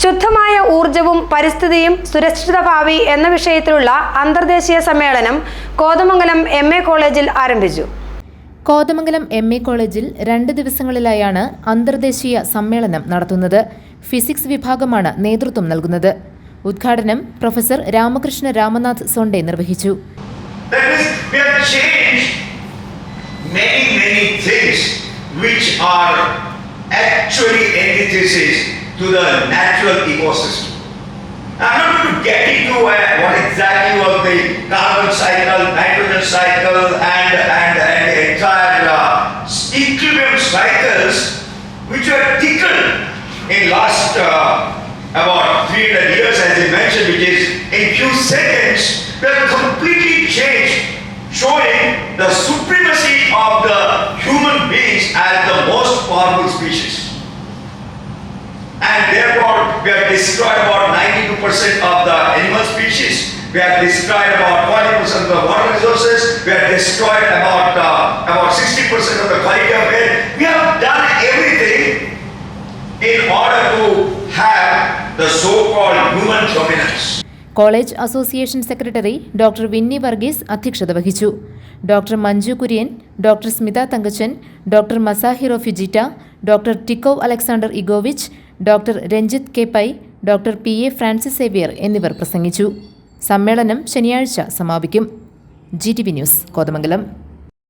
ശുദ്ധമായ ഊർജവും പരിസ്ഥിതിയും സുരക്ഷിത ഭാവി എന്ന വിഷയത്തിലുള്ള അന്തർദേശീയ സമ്മേളനം കോതമംഗലം എം എ കോളേജിൽ ആരംഭിച്ചു. കോതമംഗലം എം എ കോളേജിൽ രണ്ട് ദിവസങ്ങളിലായാണ് അന്തർദേശീയ സമ്മേളനം നടത്തുന്നത്. ഫിസിക്സ് വിഭാഗമാണ് നേതൃത്വം നൽകുന്നത്. ഉദ്ഘാടനം പ്രൊഫസർ രാമകൃഷ്ണ രാമനാഥ് സോണ്ടെ നിർവഹിച്ചു. That is, we have changed many, many things which are actually antithesis to the natural ecosystem. I'm not going to get into uh, what exactly was the carbon cycle, nitrogen cycle, and, and, and the entire uh, equilibrium cycles which were tickled in last uh, about 300 years, as I mentioned, which is in few seconds, they have completely changed, showing the supremacy of the human beings as the most powerful species. we have destroyed about 92% of the animal species. We have destroyed about 40% of the water resources. We have destroyed about uh, about 60% of the quality of air. We have done everything in order to have the so-called human dominance. College association secretary doctor Vinny Varghese അധ്യക്ഷത വഹിച്ചു doctor Manju Kurian doctor Smitha Thankachan doctor Masahiro Fujita doctor Tikov Alexander Igovich doctor Ranjith K Pai doctor P A Francis Xavier എന്നിവർ പ്രസംഗിച്ചു. സമ്മേളനം ശനിയാഴ്ച സമാപിക്കും. G T V news Kothamangalam.